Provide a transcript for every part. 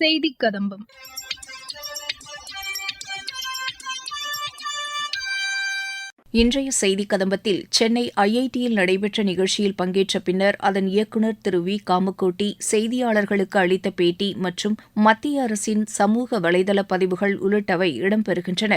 செய்தி கதம்பம் இன்றைய செய்தி கதம்பத்தில் சென்னை ஐஐடியில் நடைபெற்ற நிகழ்ச்சியில் பங்கேற்ற பின்னர் அதன் இயக்குநர் திரு வி. காமக்கோட்டி செய்தியாளர்களுக்கு அளித்த பேட்டி மற்றும் மத்திய அரசின் சமூக வலைதள பதிவுகள் உள்ளிட்டவை இடம்பெறுகின்றன.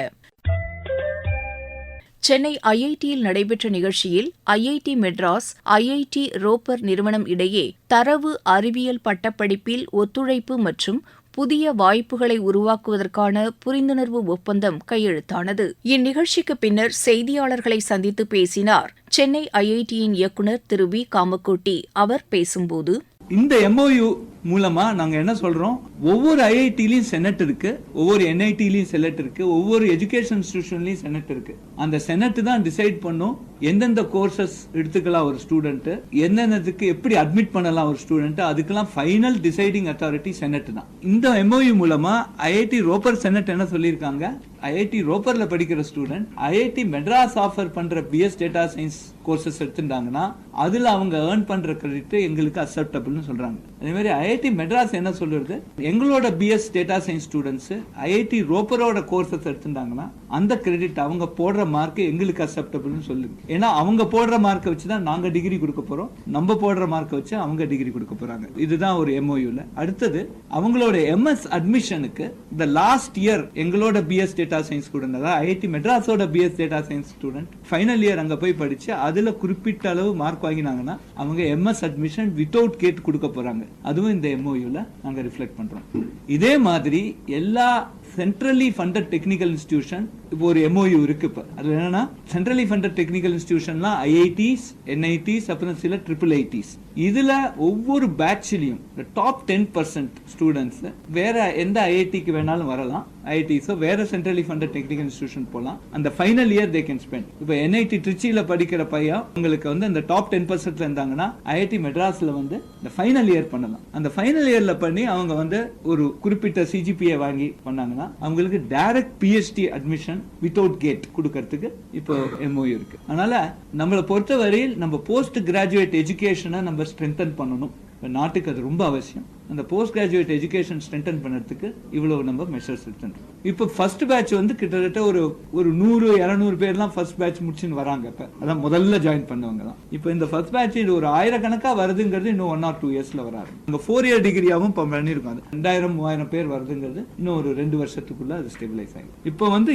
சென்னை ஐஐடியில் நடைபெற்ற நிகழ்ச்சியில் ஐஐடி மெட்ராஸ் ஐஐடி ரோப்பர் நிறுவனம் இடையே தரவு அறிவியல் பட்டப்படிப்பில் ஒத்துழைப்பு மற்றும் புதிய வாய்ப்புகளை உருவாக்குவதற்கான புரிந்துணர்வு ஒப்பந்தம் கையெழுத்தானது. இந்நிகழ்ச்சிக்கு பின்னர் செய்தியாளர்களை சந்தித்து பேசினார் சென்னை ஐஐடியின் இயக்குநர் திரு வி. காமக்கோட்டி. அவர் பேசும்போது இந்த எம்ஓயு மூலமா நாங்க என்ன சொல்றோம்? ஒவ்வொரு ஐஐடிலையும் செனட் இருக்கு ஒவ்வொரு என்ஐடிலையும் செனட் இருக்கு ஒவ்வொரு எஜுகேஷன் இன்ஸ்டிடியூஷன்லயும் செனட் இருக்கு. அந்த செனட் தான் டிசைட் பண்ணும் எந்தெந்த கோர்சஸ் எடுத்துக்கலாம் ஒரு ஸ்டூடெண்ட் எந்தெந்ததுக்கு எப்படி அட்மிட் பண்ணலாம் ஒரு ஸ்டூடெண்ட் அதுக்கெல்லாம் ஃபைனல் டிசைடிங் அத்தாரிட்டி செனட் தான். இந்த எம்ஓயு மூலமா ஐஐடி ரோப்பர் செனட் என்ன சொல்லியிருக்காங்க? ஐஐடி ரோப்பர்ல படிக்கிற ஸ்டூடெண்ட் ஐஐடி மெட்ராஸ் ஆஃபர் பண்ற பிஎஸ் டேட்டா சயின்ஸ் கோர்சஸ் எடுத்துட்டாங்கன்னா அதுல அவங்க ஏர்ன் பண்ற கிரெடிட் எங்களுக்கு அக்செப்டபிள்னு சொல்றாங்க. அதே மாதிரி ஐஐடி மெட்ராஸ் என்ன சொல்லுறது எங்களோட BS data science students IIT ரோப்பரோட courses எடுத்துட்டாங்கன்னா அந்த கிரெடிட் அவங்க போடுற மார்க் எங்களுக்கு அக்செப்டபிள்னு சொல்லுங்க. ஏன்னா அவங்க போடுற மார்க்கை வச்சு தான் நாங்கள் டிகிரி கொடுக்க போகிறோம் நம்ம போடுற மார்க்கை வச்சு அவங்க டிகிரி கொடுக்க போகிறாங்க இதுதான் ஒரு எம்ஓயூல அடுத்தது அவங்களோட எம்எஸ் அட்மிஷனுக்கு இந்த லாஸ்ட் இயர் எங்களோட பிஎஸ் டேட்டா சயின்ஸ் ஸ்டூடெண்ட் அதாவது IIT மெட்ராஸோட BS data science student final year அங்கே போய் படிச்சு அதில் குறிப்பிட்ட அளவு மார்க் வாங்கினாங்கன்னா அவங்க எம்எஸ் அட்மிஷன் வித்தவுட் கேட் கொடுக்க போகிறாங்க அதுவும் இந்த எம்ஓயூவில் நாங்க ரிஃப்ளெக்ட் பண்றோம். இதே மாதிரி எல்லா சென்ட்ரலி ஃபண்டட் டெக்னிக்கல் இன்ஸ்டியூஷன் இப்போ ஒரு எம்ஓயு இருக்கு இப்போ. அதில் என்னன்னா சென்ட்ரலி ஃபண்டட் டெக்னிக்கல் இன்ஸ்டியூஷன்லாம் ஐஐடிஸ் என்ஐடிஸ் அப்புறம் சில ட்ரிபிள் ஐடிஸ் இதில் ஒவ்வொரு பேட்ச்லயும் டாப் டென் பர்சன்ட் ஸ்டூடெண்ட்ஸு வேறு எந்த ஐஐடிக்கு வேணாலும் வரலாம். ஐஐடிஸோ வேற சென்ட்ரலி ஃபண்டட் டெக்னிக்கல் இன்ஸ்டியூஷன் போகலாம் அந்த final year they can spend இப்போ என்ஐடி திருச்சியில படிக்கிற பையன் உங்களுக்கு வந்து அந்த டாப் டென் பர்சன்ட்ல இருந்தாங்கன்னா ஐஐடி மெட்ராஸில் வந்து இந்த ஃபைனல் இயர் பண்ணலாம். அந்த ஃபைனல் இயரில் பண்ணி அவங்க வந்து ஒரு குறிப்பிட்ட சிஜிபிஏ வாங்கி பண்ணாங்கன்னா அவங்களுக்கு direct PhD admission without GATE கொடுக்கறதுக்கு இப்போ எம்ஓயு இருக்கு. அதனால நம்மளை பொறுத்தவரையில் நம்ம போஸ்ட் கிராஜுவேட் எஜுகேஷனை நம்ம ஸ்ட்ரென்தன் பண்ணணும். நாட்டுக்கு அது ரொம்ப அவசியம். அந்த போஸ்ட் கிராஜுவேட் எஜுகேஷன் ஸ்ட்ரென்தன் பண்ணுறதுக்கு இவ்வளவு நம்ம மெஷர்ஸ் எடுத்துருக்கோம் இப்போ ஃபர்ஸ்ட் பேட்ச் வந்து கிட்டத்தட்ட ஒரு ஒரு நூறு இரநூறு பேர்லாம் ஃபர்ஸ்ட் பேட்ச் முடிச்சுன்னு வராங்க இப்போ. அதான் முதல்ல ஜாயின் பண்ணவங்க தான். இப்போ இந்த ஃபர்ஸ்ட் பேட்ச் இது ஒரு ஆயிரக்கணக்காக வருதுங்கிறது இன்னும் ஒன் ஆர் டூ இயர்ஸில் வராது. அங்கே ஃபோர் இயர் டிகிரியாகவும் இப்போ பண்ணியிருக்கோம் அது ரெண்டாயிரம் மூவாயிரம் பேர் வருதுங்கிறது இன்னும் ஒரு ரெண்டு வருஷத்துக்குள்ள அது ஸ்டெபிலைஸ் ஆகும் இப்போ வந்து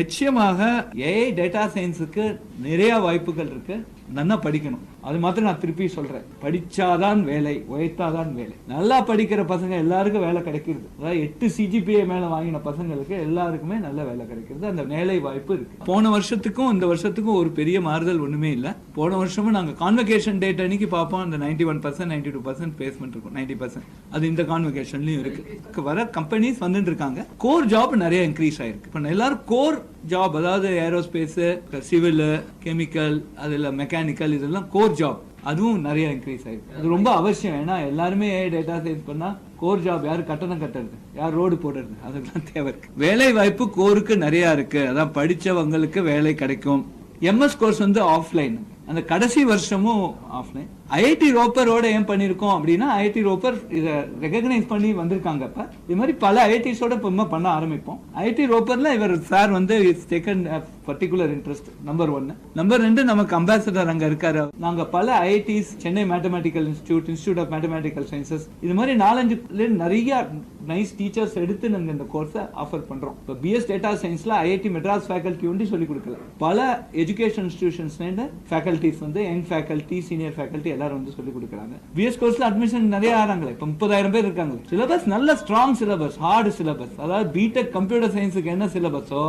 நிச்சயமாக ஏஐ டேட்டா சயின்ஸுக்கு நிறைய வாய்ப்புகள் இருக்கு. நல்லா படிக்கணும். அது மாத்திரம் நான் திருப்பி சொல்றேன். படிச்சாதான் வேலை உழைத்தாதான் வேலை. நல்லா படிக்கிற பசங்க எல்லாருக்கும் வேலை கிடைக்கிறது. அதாவது எட்டு சிஜிபிஏ மேல வாங்கின பசங்களுக்கு எல்லாருக்குமே நல்ல வேலை கிடைக்கிறது. அந்த வேலை வாய்ப்பு இருக்கு. போன வருஷத்துக்கும் இந்த வருஷத்துக்கும் ஒரு பெரிய மாறுதல் ஒண்ணுமே இல்லை. போன வருஷமும் நாங்க கான்வெகேஷன் டேட் அன்னைக்கு பார்ப்போம் அந்த ninety one percent ninety two percent placement இருக்கும். நைன்டி பர்சன்ட் அது இந்த கான்வெகேஷன்லையும் இருக்கு. வர கம்பெனிஸ் வந்துட்டு இருக்காங்க. கோர் ஜாப் நிறைய இன்க்ரீஸ் ஆயிருக்கு. இப்போ எல்லாரும் கோர் ஜாப் அதாவது ஏரோஸ்பேஸ் சிவில் கெமிக்கல் அதுல மெக்கானிக்கல் இதெல்லாம் கோர் ஜாப் அதுவும் நிறைய இன்க்ரீஸ் ஆயிருக்கு. அது ரொம்ப அவசியம். ஏன்னா எல்லாருமே டேட்டா சயின்ஸ் பண்ணா கோர் ஜாப் யார் கட்டணம் கட்டுறது? யார் ரோடு போடுறது? அதெல்லாம் தேவை இருக்கு. வேலை வாய்ப்பு கோருக்கு நிறைய இருக்கு. அதான் படிச்சவங்களுக்கு வேலை கிடைக்கும். எம்எஸ் கோர்ஸ் வந்து ஆஃப்லைன் அந்த கடைசி வருஷமும் ஆஃப்லைன் ஐஐடி ரோப்பரோட ஏன் பண்ணியிருக்கோம் அப்படின்னா ஐஐடி ரோப்பர் இதை ரெகக்னைஸ் பண்ணி வந்திருக்காங்க இப்போ. இது மாதிரி பல ஐஐடிஸோட இப்போ பண்ண ஆரம்பிப்போம். ஐஐடி ரோப்பர்ல இவர் சார் வந்து it's taken particular interest number ஒன்னு நம்பர் ரெண்டு நமக்கு அம்பாசடர் அங்க இருக்காரு. நாங்க பல IITs Chennai Mathematical Institute Institute of Mathematical Sciences இது மாதிரி நாலஞ்சு நிறைய நைஸ் டீச்சர்ஸ் எடுத்து நாங்கள் இந்த கோர்ஸை ஆஃபர் பண்றோம். இப்போ பிஎஸ் டேட்டா சயின்ஸ்ல ஐஐடி மெட்ராஸ் ஃபேக்கல்ட்டி ஒன்று சொல்லி கொடுக்கல. பல எஜுகேஷன் இன்ஸ்டியூஷன்ஸ்லேருந்து ஃபேக்கல்ட்டிஸ் வந்து யங் ஃபேக்கல்ட்டி சீனியர் ஃபேக்கல்ட்டி எல்லாரும் வந்து சொல்லி கொடுக்குறாங்க. பிஎஸ் கோர்ஸ்ல அட்மிஷன் நிறைய ஆறாங்களே இப்போ முப்பதாயிரம் பேர் இருக்காங்க சிலபஸ் நல்ல ஸ்ட்ராங் சிலபஸ் ஹார்டு சிலபஸ் அதாவது பிடெக் கம்ப்யூட்டர் சயின்ஸுக்கு என்ன சிலபஸோ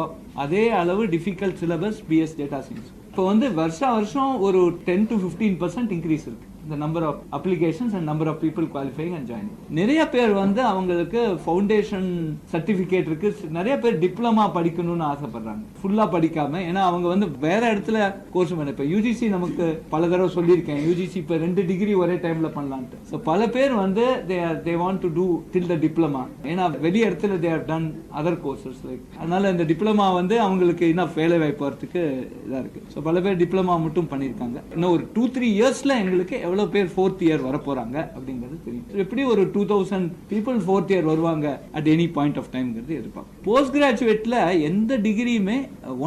அதே அளவு difficult syllabus BS data science இப்போ வந்து வருஷம் வருஷம் ஒரு ten to fifteen percent increase இருக்கு. இந்த number of applications and number of people qualifying and joining நிறைய பேர் வந்து அவங்களுக்கு ஃபவுண்டேஷன் சர்டிஃபிகேட் இருக்கு. நிறைய பேர் டிப்ளமா படிக்கணும்னு ஆசைப்படுறாங்க. ஃபுல்லா படிக்காம ஏன்னா அவங்க வந்து வேற இடத்துல கோர்ஸ் பண்ண இப்போ யூஜிசி நமக்கு பல தடவை சொல்லியிருக்கேன். யூஜிசி இப்போ ரெண்டு டிகிரி ஒரே டைம்ல பண்ணலான்ட்டு. ஸோ பல பேர் வந்து they are they want to do till the diploma ஏன்னா வெளி இடத்துல they have done other courses like அதனால இந்த டிப்ளமா வந்து அவங்களுக்கு இன்னும் வேலை வாய்ப்பு வரத்துக்கு இதாக இருக்கு. ஸோ பல பேர் டிப்ளமா மட்டும் பண்ணியிருக்காங்க. இன்னும் ஒரு டூ த்ரீ இயர்ஸ்ல எங்களுக்கு எவ்வளோ எவ்வளவு பேர் ஃபோர்த் இயர் வர போறாங்க அப்படிங்கிறது தெரியும். எப்படி ஒரு two thousand people fourth year வருவாங்க அட் எனி பாயிண்ட் ஆஃப் டைம்ங்கிறது எதிர்பார்க்கும். போஸ்ட் கிராஜுவேட்ல எந்த டிகிரியுமே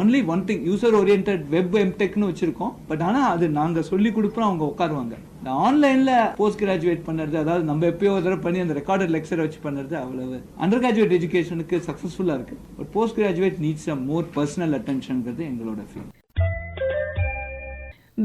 only one thing user orient web எம்டெக்னு வச்சிருக்கோம். பட் ஆனா அது நாங்க சொல்லி கொடுப்போம் அவங்க உட்காருவாங்க. இந்த ஆன்லைன்ல போஸ்ட் கிராஜுவேட் பண்ணுறது அதாவது நம்ம எப்பயோ ஒரு தடவை பண்ணி அந்த ரெக்கார்டட் லெக்சரை வச்சு பண்ணுறது அவ்வளவு. அண்டர் கிராஜுவேட் எஜுகேஷனுக்கு சக்ஸஸ்ஃபுல்லாக இருக்கு. But post graduate needs a more personal அட்டென்ஷன்ங்கிறது எங்களோட ஃபீல்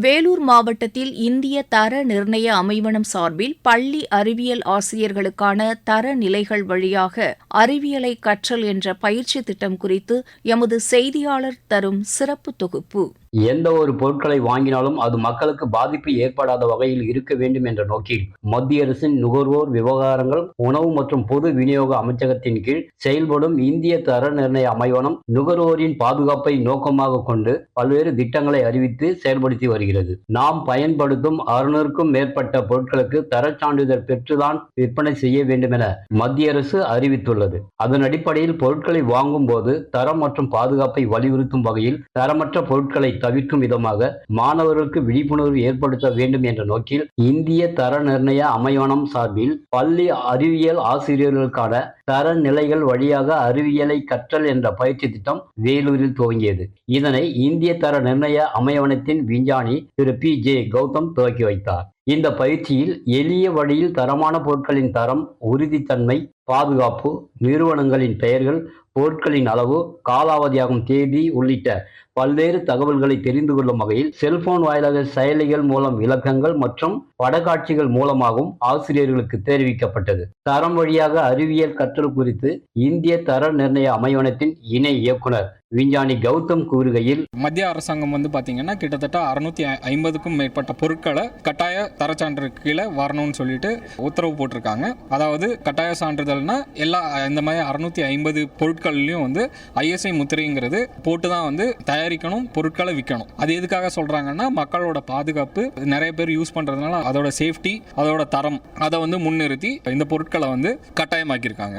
வேலூர் மாவட்டத்தில் இந்திய தர நிர்ணய அமைவனம் சார்பில் பள்ளி அறிவியல் ஆசிரியர்களுக்கான தர நிலைகள் வழியாக அறிவியலை கற்றல் என்ற பயிற்சி திட்டம் குறித்து எமது செய்தியாளர் தரும் சிறப்பு தொகுப்பு. எந்த ஒரு பொருட்களை வாங்கினாலும் அது மக்களுக்கு பாதிப்பு ஏற்படாத வகையில் இருக்க வேண்டும் என்ற நோக்கில் மத்திய அரசின் நுகர்வோர் விவகாரங்கள் உணவு மற்றும் பொது விநியோக அமைச்சகத்தின் கீழ் செயல்படும் இந்திய தர நிர்ணய அமைவனம் நுகர்வோரின் பாதுகாப்பை நோக்கமாக கொண்டு பல்வேறு திட்டங்களை அறிவித்து செயல்படுத்தி வருகிறது. நாம் பயன்படுத்தும் அறுநூறுக்கும் மேற்பட்ட பொருட்களுக்கு தர சான்றிதழ் பெற்றுதான் விற்பனை செய்ய வேண்டும் என மத்திய அரசு அறிவித்துள்ளது. அதன் அடிப்படையில் பொருட்களை வாங்கும் போது தரம் மற்றும் பாதுகாப்பை வலியுறுத்தும் வகையில் தரமற்ற பொருட்களை தவிர்க்கும் விதமாக மாணவர்களுக்கு விழிப்புணர்வு ஏற்படுத்த வேண்டும் என்ற நோக்கில் இந்திய தர நிர்ணய அமைவனம் சார்பில் பள்ளி அறிவியல் ஆசிரியர்களுக்கான தர நிலைகள் வழியாக அறிவியலை கற்றல் என்ற பயிற்சி திட்டம் வேலூரில் துவங்கியது. இதனை இந்திய தர நிர்ணய அமைவனத்தின் விஞ்ஞானி திரு பி. ஜே. கௌதம் துவக்கி வைத்தார். இந்த பயிற்சியில் எளிய வழியில் தரமான பொருட்களின் தரம் உறுதித்தன்மை பாதுகாப்பு நிறுவனங்களின் பெயர்கள் பொருட்களின் அளவு காலாவதியாகும் தேதி உள்ளிட்ட பல்வேறு தகவல்களை தெரிந்து கொள்ளும் வகையில் செல்போன் வாயிலாக செயலிகள் மூலம் விளக்கங்கள் மற்றும் படக்காட்சிகள் மூலமாகவும் ஆசிரியர்களுக்கு தெரிவிக்கப்பட்டது. தரம் வழியாக அறிவியல் கற்றல் குறித்து இந்திய தர நிர்ணய அமைவனத்தின் இணை இயக்குனர் விஞ்ஞானி கௌதம் கூறுகையில் மத்திய அரசாங்கம் வந்து பாத்தீங்கன்னா கிட்டத்தட்ட அறுநூத்தி ஐம்பதுக்கும் மேற்பட்ட பொருட்களை கட்டாய தரச்சான்று கீழே வரணும்னு சொல்லிட்டு உத்தரவு போட்டிருக்காங்க. அதாவது கட்டாய சான்றிதழ்னா எல்லா இந்த மாதிரி அறுநூத்தி ஐம்பது பொருட்கள்லையும் வந்து ஐஎஸ்ஐ முத்திரைங்கிறது போட்டு தான் வந்து தயாரிக்கணும் பொருட்களை விற்கணும். அது எதுக்காக சொல்றாங்கன்னா மக்களோட பாதுகாப்பு நிறைய பேர் யூஸ் பண்றதுனால அதோட சேஃப்டி அதோட தரம் அதை வந்து முன்னிறுத்தி இந்த பொருட்களை வந்து கட்டாயமாக்கியிருக்காங்க.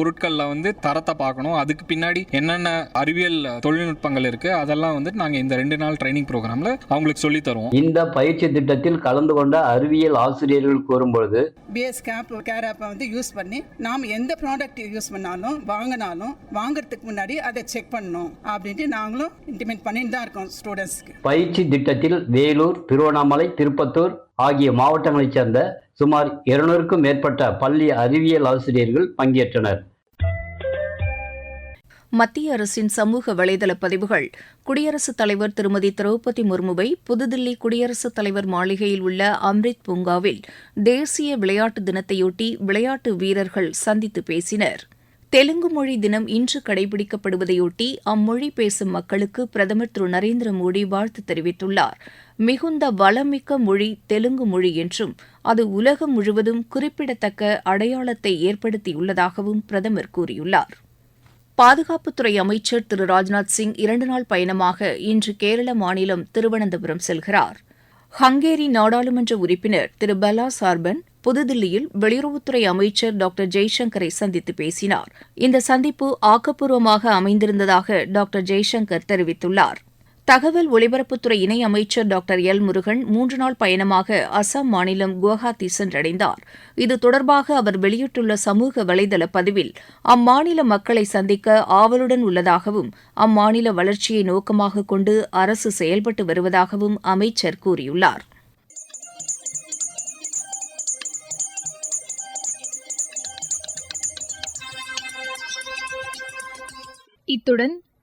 பொருட்களில் வந்து தரத்தை பார்க்கணும். அதுக்கு பின்னாடி என்னென்ன அறிவியல் தொழில்நுட்பங்கள் இருக்கு. அதெல்லாம் வந்து நாங்கள் இந்த ரெண்டு நாள் ட்ரைனிங் ப்ரோக்ராம்ல அவங்களுக்கு சொல்லி தருவோம். இந்த பயிற்சி திட்டத்தில் கலந்து கொண்ட அறிவியல் ஆசிரியர்கள் கூறும்பொழுது பிஎஸ் கேப் கேர் ஆப்பை வந்து யூஸ் பண்ணி நாம் எந்த ப்ராடக்ட் யூஸ் பண்ணாலும் வாங்கினாலும் வாங்குறதுக்கு முன்னாடி அதை செக் பண்ணணும் அப்படின்ட்டு நாங்களும் இன்டிமேட் பண்ணிட்டு தான் இருக்கோம் ஸ்டூடெண்ட்ஸ்க்கு பயிற்சி திட்டத்தில் வேலூர் திருவண்ணாமலை திருப்பத்தூர் ஆகிய மாவட்டங்களைச் சேர்ந்த சுமார் இருநூறுக்கும் மேற்பட்ட பள்ளி அறிவியல் ஆசிரியர்கள் பங்கேற்றனர். மத்திய அரசின் சமூக வலைதள பதிவுகள். குடியரசுத் தலைவர் திருமதி திரௌபதி முர்முவை புதுதில்லி குடியரசுத் தலைவர் மாளிகையில் உள்ள அம்ரித் பூங்காவில் தேசிய விளையாட்டு தினத்தையொட்டி விளையாட்டு வீரர்கள் சந்தித்து பேசினர். தெலுங்கு மொழி தினம் இன்று கடைபிடிக்கப்படுவதையொட்டி அம்மொழி பேசும் மக்களுக்கு பிரதமர் திரு நரேந்திர மோடி வாழ்த்து தெரிவித்துள்ளார். மிகுந்த வளமிக்க மொழி தெலுங்கு மொழி என்றும் அது உலகம் முழுவதும் குறிப்பிடத்தக்க அடையாளத்தை ஏற்படுத்தியுள்ளதாகவும் பிரதமர் கூறியுள்ளார். பாதுகாப்புத்துறை அமைச்சர் திரு. ராஜ்நாத் சிங் இரண்டு நாள் பயணமாக இன்று கேரள மாநிலம் திருவனந்தபுரம் செல்கிறார். ஹங்கேரி நாடாளுமன்ற உறுப்பினர் திரு. பலா சார்பன் புதுதில்லியில் வெளியுறவுத்துறை அமைச்சர் டாக்டர். ஜெய்சங்கரை சந்தித்து பேசினார். இந்த சந்திப்பு ஆக்கப்பூர்வமாக அமைந்திருந்ததாக டாக்டர். ஜெய்சங்கர் தெரிவித்துள்ளார். தகவல் ஒலிபரப்புத்துறை இணை அமைச்சர் டாக்டர் எல் முருகன் மூன்று நாள் பயணமாக அசாம் மாநிலம் குவஹாத்தி சென்றடைந்தார். இது தொடர்பாக அவர் வெளியிட்டுள்ள சமூக வலைதள பதிவில் அம்மாநில மக்களை சந்திக்க ஆவலுடன் உள்ளதாகவும் அம்மாநில வளர்ச்சியை நோக்கமாக கொண்டு அரசு செயல்பட்டு வருவதாகவும் அமைச்சர் கூறியுள்ளார். இத்துடன்